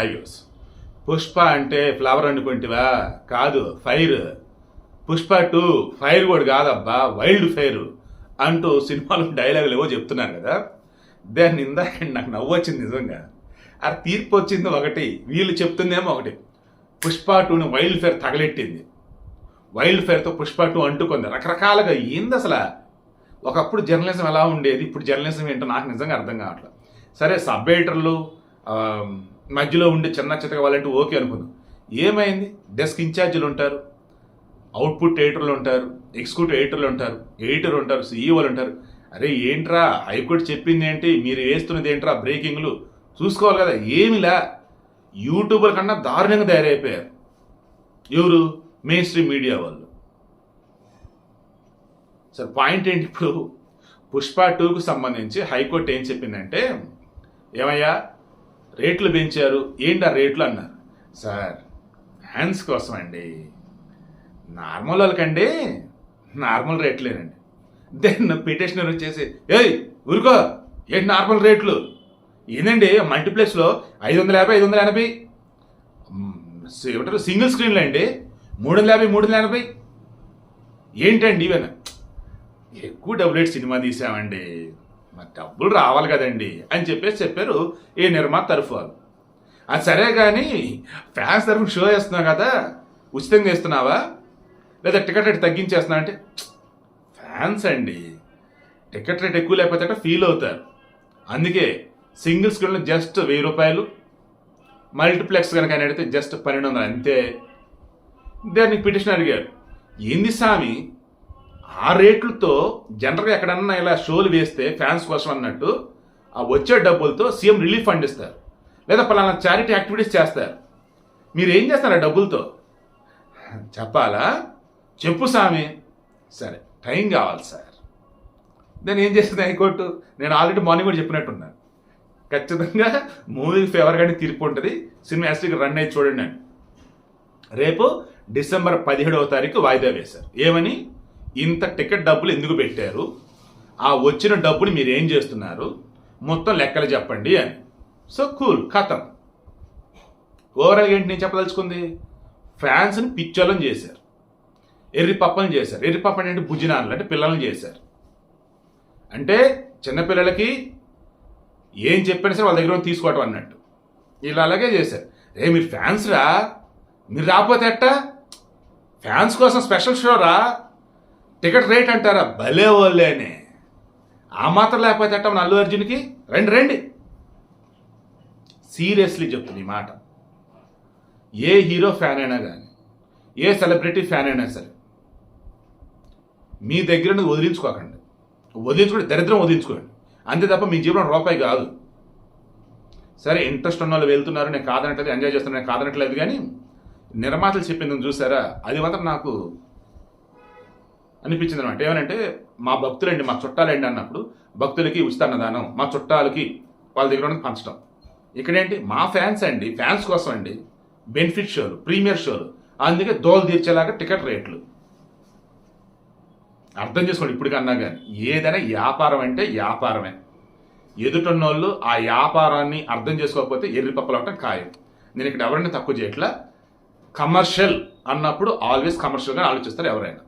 Highways Pushpa అంటే flower అనుకుంటివా? కాదు ఫైర్. పుష్ప టూ ఫైర్ కూడా కాదబ్బా వైల్డ్ ఫైర్ అంటూ సినిమాలో డైలాగులు ఏవో చెప్తున్నారు కదా. దాన్ని ఇందాక నాకు నవ్వు వచ్చింది నిజంగా. ఆ తీర్పు వచ్చింది ఒకటి వీళ్ళు చెప్తుందేమో ఒకటి. పుష్ప టూని వైల్డ్ ఫైర్ తగలెట్టింది. వైల్డ్ ఫైర్తో పుష్ప టూ అంటుకుంది. రకరకాలుగా ఏంది అసలు? ఒకప్పుడు జర్నలిజం ఎలా ఉండేది? ఇప్పుడు జర్నలిజం ఏంటో నాకు నిజంగా అర్థం కావట్లేదు. సరే సబ్ ఎడిటర్లు మధ్యలో ఉండి చిన్న చిత్తగా వాళ్ళంటే ఓకే అనుకుందాం. ఏమైంది? డెస్క్ ఇన్ఛార్జీలు ఉంటారు అవుట్పుట్ ఎడిటర్లు ఉంటారు ఎగ్జిక్యూటివ్ ఎడిటర్లు ఉంటారు ఎడిటర్ ఉంటారు సీఈఓలు ఉంటారు. అరే ఏంట్రా? హైకోర్టు చెప్పింది ఏంటి? మీరు వేస్తున్నది ఏంట్రా? బ్రేకింగ్లు. చూసుకోవాలి కదా ఏమిలా? యూట్యూబర్ కన్నా దారుణంగా తయారైపోయారు. ఎవరు? మెయిన్ స్ట్రీమ్ మీడియా వాళ్ళు. సార్ పాయింట్ ఏంటి ఇప్పుడు? పుష్ప టూకు సంబంధించి హైకోర్టు ఏం చెప్పిందంటే ఏమయ్యా? రేట్లు పెంచారు. ఏంటి ఆ రేట్లు అన్నారు. సార్. హ్యాండ్స్ కోసం అండి నార్మల్ వాళ్ళకండి నార్మల్ రేట్లేనండి. దెన్ పిటిషనర్ వచ్చేసి ఏయ్ ఊరుకో ఏంటి నార్మల్ రేట్లు? ఏందండి మల్టీప్లెక్స్లో ఐదు వందల యాభై ఐదు వందల ఎనభై ఏమంటారు సింగిల్ స్క్రీన్లో అండి మూడు వందల యాభై మూడు వందల ఎనభై? ఏంటండి ఇవన్నీ? ఎక్కువ డబ్బులేట్ సినిమా తీసామండి. మరి డబ్బులు రావాలి కదండి అని చెప్పేసి చెప్పారు ఏ నిర్మాత తరఫు వాళ్ళు. అది సరే కానీ ఫ్యాన్స్ తరఫున షో వేస్తున్నావు కదా ఉచితంగా ఇస్తున్నావా లేదా టికెట్ రేట్ తగ్గించేస్తున్నా అంటే ఫ్యాన్స్ అండి. టికెట్ రేట్ ఎక్కువ లేకపోతే ఫీల్ అవుతారు. అందుకే సింగిల్ స్క్రీన్లో జస్ట్ వెయ్యి రూపాయలు మల్టీప్లెక్స్ కనుక అని అడిగితే జస్ట్ పన్నెండు వందలు అంతే. దానికి పిటిషన్ అడిగారు. ఏంది స్వామి ఆ రేట్లతో జనరల్గా ఎక్కడన్నా ఇలా షోలు వేస్తే ఫ్యాన్స్ కోసం అన్నట్టు ఆ వచ్చే డబ్బులతో సీఎం రిలీఫ్ ఫండ్ ఇస్తారు. లేదా పలానా చారిటీ యాక్టివిటీస్ చేస్తారు. మీరు ఏం చేస్తారు ఆ డబ్బులతో? చెప్పాలా? చెప్పు స్వామి సరే టైం కావాలి సార్. నేను ఏం చేస్తుంది హైకోర్టు? నేను ఆల్రెడీ మార్నింగ్ కూడా చెప్పినట్టున్నాను. ఖచ్చితంగా మూవీ ఫేవర్గానే తీర్పు ఉంటుంది. సినిమా యాస్టిక్ రన్ అయ్యి చూడండి రేపు డిసెంబర్ పదిహేడవ తారీఖు వాయిదా వేశారు. ఏమని? ఇంత టికెట్ డబ్బులు ఎందుకు పెట్టారు? ఆ వచ్చిన డబ్బులు మీరు ఏం చేస్తున్నారు? మొత్తం లెక్కలు చెప్పండి అని. సో కూల్ కథం. ఓవరాల్ ఏంటి నేను చెప్పదలుచుకుంది? ఫ్యాన్స్ని పిచ్చోళ్ళని చేశారు. ఎర్రి పప్పని చేశారు. ఎర్రి పప్పని అంటే భుజనాలు అంటే పిల్లల్ని చేశారు. అంటే చిన్నపిల్లలకి ఏం చెప్పినా సరే వాళ్ళ దగ్గర నుంచి తీసుకోవటం అన్నట్టు. ఇలా అలాగే చేశారు. రే మీరు ఫ్యాన్స్ రా. మీరు రాకపోతే ఎట్టా? ఫ్యాన్స్ కోసం స్పెషల్ షో రా. టికెట్ రేట్ అంటారా? భలే వాళ్ళేనే ఆ మాత్రం లేకపోతే ఎట్టా మన అల్లు అర్జున్కి? రండి రండి. సీరియస్లీ చెప్తుంది ఈ మాట. ఏ హీరో ఫ్యాన్ అయినా కానీ ఏ సెలబ్రిటీ ఫ్యాన్ అయినా సరే మీ దగ్గర నుండి వదిలించుకోకండి. వదిలించుకోండి దరిద్రం వదిలించుకోండి. అంతే తప్ప మీ జీవనం రూపాయి కాదు. సరే ఇంట్రెస్ట్ ఉన్న వాళ్ళు వెళ్తున్నారు నేను కాదనట్లేదు ఎంజాయ్ చేస్తున్నాను నేను కాదనట్లేదు కానీ నిర్మాతలు చెప్పింది చూసారా? అది మాత్రం నాకు అనిపించింది అనమాట. ఏమనంటే మా భక్తులండి మా చుట్టాలండి అన్నప్పుడు భక్తులకి ఉచిత అన్నదానం మా చుట్టాలకి వాళ్ళ దగ్గర ఉన్నది పంచడం. ఇక్కడేంటి మా ఫ్యాన్స్ అండి ఫ్యాన్స్ కోసం అండి బెనిఫిట్ షోలు ప్రీమియర్ షోలు అందుకే దోలు తీర్చేలాగా టికెట్ రేట్లు. అర్థం చేసుకోండి ఇప్పుడు కన్నా కానీ ఏదైనా వ్యాపారం అంటే వ్యాపారమే. ఎదుటిన్నోళ్ళు ఆ వ్యాపారాన్ని అర్థం చేసుకోకపోతే ఎర్రి పప్పలు అవటం ఖాయం. నేను ఇక్కడ ఎవరైనా తక్కువ చేయట్లా కమర్షియల్ అన్నప్పుడు ఆల్వేస్ కమర్షియల్గా ఆలోచిస్తారు ఎవరైనా.